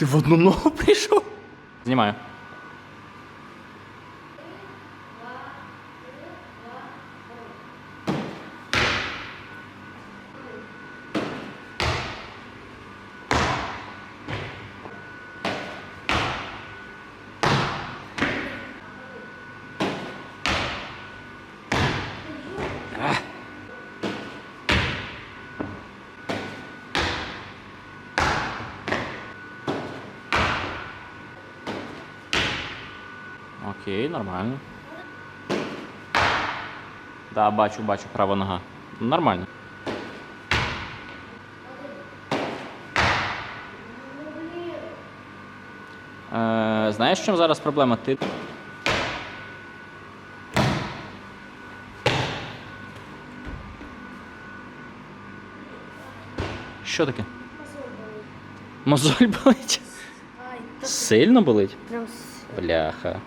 Ти в одну ногу прийшов? Знімаю. Окей, нормально. Да, бачу, бачу, права нога. Нормально. Е, знаєш, в чому зараз проблема? Ти. Що таке? Мозоль болить? Ай, та Сильно болить? Бляха.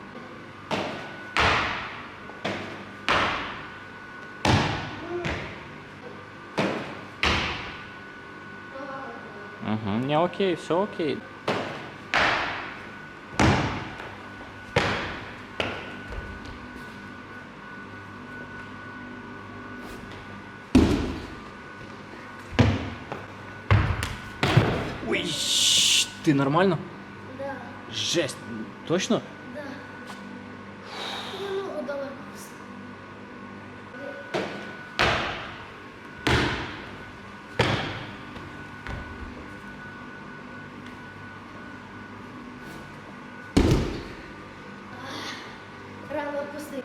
Угу. Не, окей, все окей. Ой, щ, нормально? Да, Жесть, точно? да. Я ногу далеко. Рано пусти.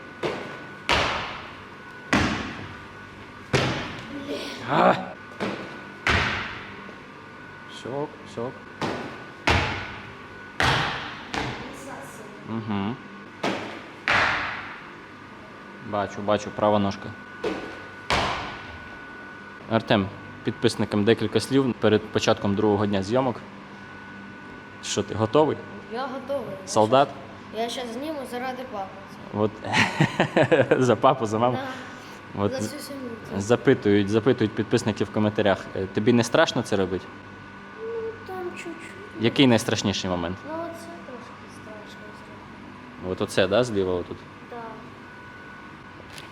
А! Сок, сок. Угу. Бачу, бачу, права ножка. Артем, підписникам декілька слів перед початком другого дня зйомок. Що ти готовий? Я готовий. Солдат? Я зараз зніму заради папи. От за папу, за маму. Да, От запитують, запитують підписники в коментарях. е, Тобі не страшно це робити? Ну, там чуть-чуть. Який найстрашніший момент? Ну, оце трошки страшно. зробити. От оце, да, зліва отут? Да.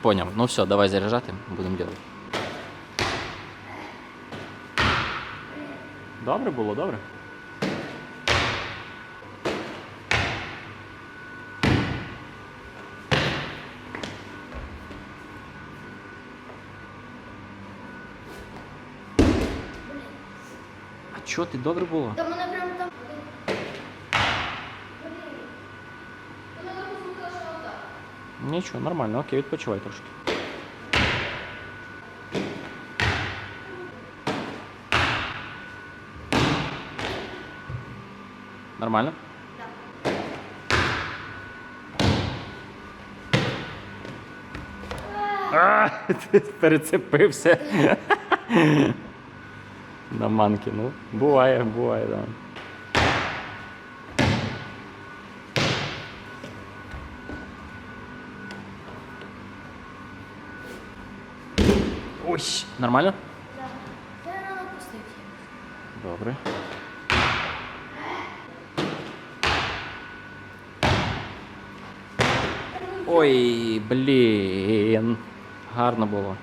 Поняв. Ну все, давай заряджати, будемо робити. Добре було, добре. Чо ти добре було? Та мене прям там. Нічого, нормально, окей, відпочивай трошки. Нормально? А, ти перецепився. На манки, ну. Буває, буває, да. Ой, нормально? Да. Я рано пустив. Добре. Ой, блін. Гарно було.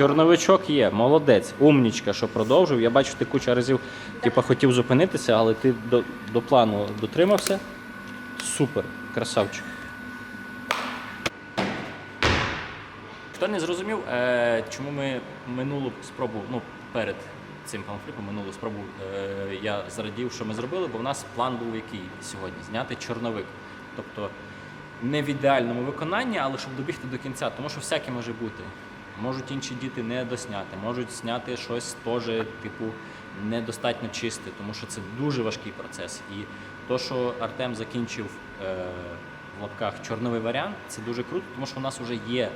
Чорновичок є, молодець, умнічка, що продовжив. Я бачу, ти куча разів типу, хотів зупинитися, але ти до, до плану дотримався. Супер, красавчик. Хто не зрозумів, е, чому ми минулу спробу, ну перед цим панфліпом, минулу спробу е, я зрадів, що ми зробили, бо в нас план був який сьогодні зняти чорновик. Тобто не в ідеальному виконанні, але щоб добігти до кінця, тому що всяке може бути. Можуть інші діти не досняти, можуть зняти щось теж, типу, недостатньо чисте, тому що це дуже важкий процес. І то, що Артем закінчив е, в лапках чорновий варіант, це дуже круто, тому що у нас вже є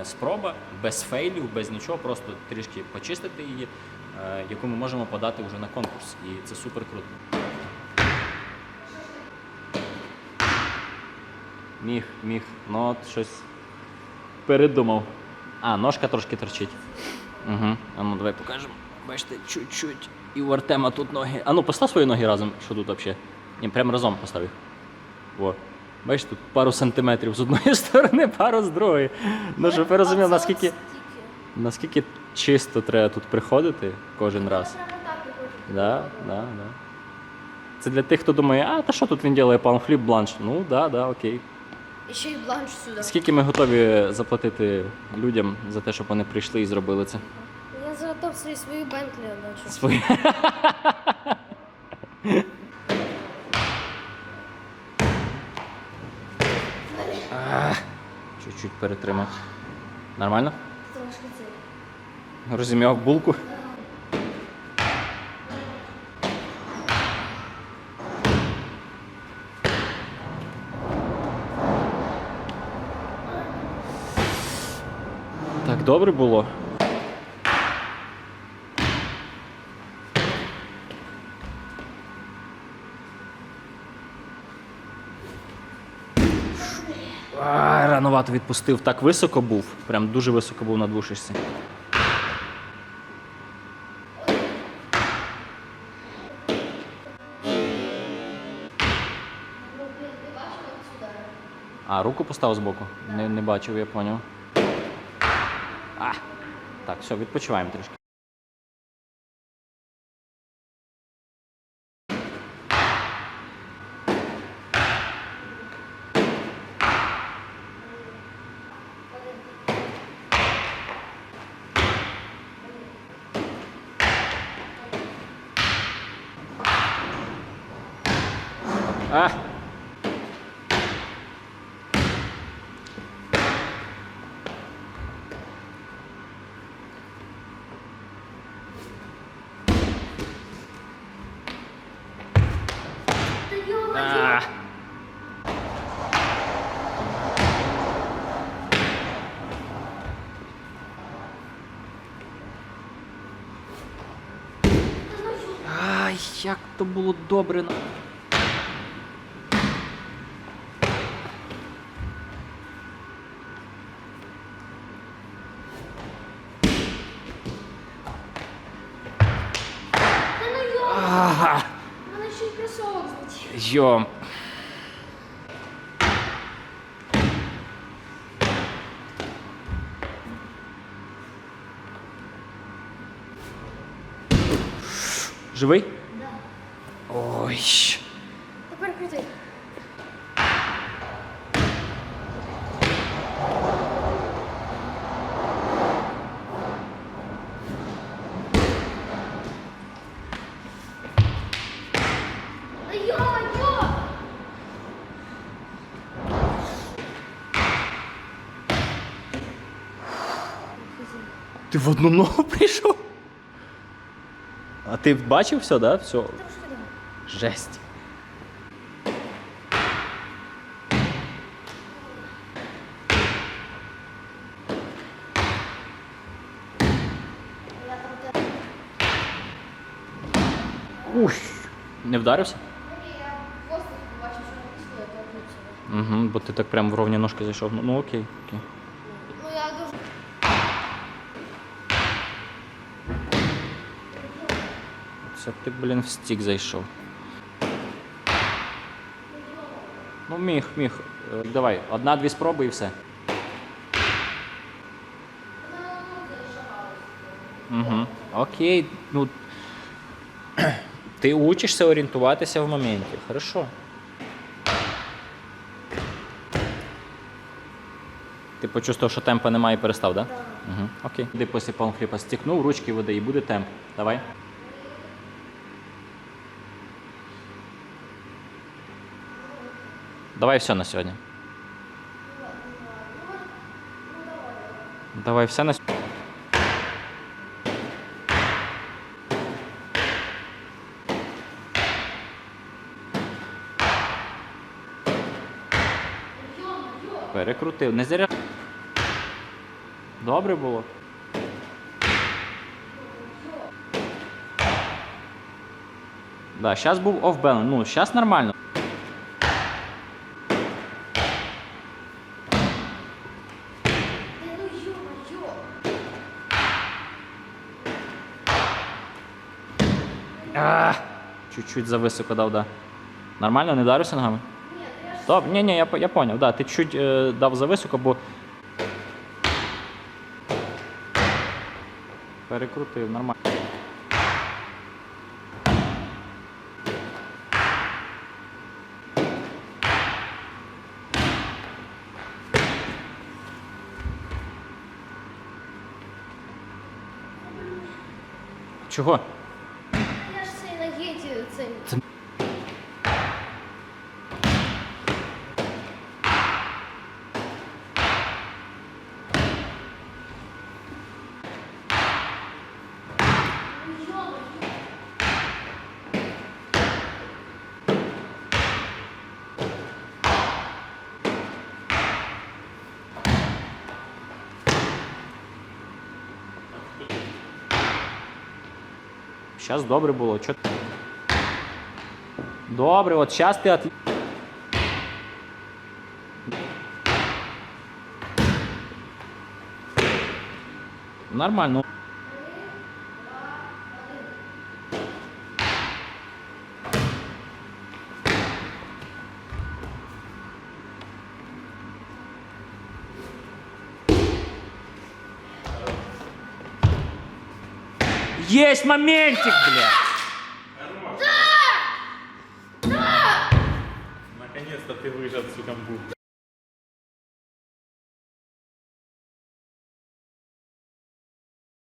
е, спроба без фейлів, без нічого, просто трішки почистити її. е, яку ми можемо подати вже на конкурс. І це супер круто. Міг, міг, ну от щось передумав. А, ножка трошки торчить. Угу. А ну давай покажемо. Бачите, чуть-чуть. І у Артема тут ноги. А ну постав свої ноги разом, що тут взагалі. Ні, прямо разом постав їх. Во. Бачиш, тут пару сантиметрів з одної сторони, пару з другої. Ну, щоб ви розуміли, наскільки, наскільки чисто треба тут приходити кожен раз. Да, да, да. Це для тих, хто думає, а та що тут він робить, панфліп бланш? Ну, да, да, окей. І ще й бланш сюди. Скільки ми готові заплатити людям за те, щоб вони прийшли і зробили це? Я заготов свої свої Бентлі бачу. Свої. Ах, Чуть-чуть перетримав. Нормально? Трошки це. Розім'яв булку. Так добре було. Ранувато відпустив. Так високо був. Прям дуже високо був на двушечці. А, руку поставив збоку? Не, не бачив, я поняв. А, так, все, відпочиваємо трішки. А! Та йо, А! Ай, як то було добре. ну Ага. мене ще й кросовок злетів. Йом. Живий? Ой. Тепер крути. Ти в одну ногу прийшов? А ти бачив все, да? Все. Жесть. Ух. Не вдарився? Угу, бо ти так прям в ровні ножки зайшов. Ну, ну окей, окей. Ну я дуже. Це ти, блін, в стік зайшов. Ну, міг, міг. Е, Давай, одна-дві спроби і все. Угу. Окей, ну. Ти учишся орієнтуватися в моменті. Хорошо. Ти почувствував, що темпа немає і перестав, так? Да? Угу. Окей. Іди після панфліпа стікнув, ручки води і буде темп. Давай. Давай все на сьогодні. Давай все на сьогодні. Перекрутив. Не зря. Добре було. Да, зараз був оф-баланс. Ну, зараз нормально. Чуть-чуть зависоко дав, да. Нормально, не дарюся ногами? Ні, Стоп, ні, ні, я, я поняв, да, ти чуть е, дав зависоко, бо. Перекрутив, нормально. Чого? я ж цей на геті цей. Це- Ну ё-моё. Зараз добре було. Чо... Добре, от зараз ти от... Нормально. Есть моментик, блядь! Наконец-то ты выжил всю камбу.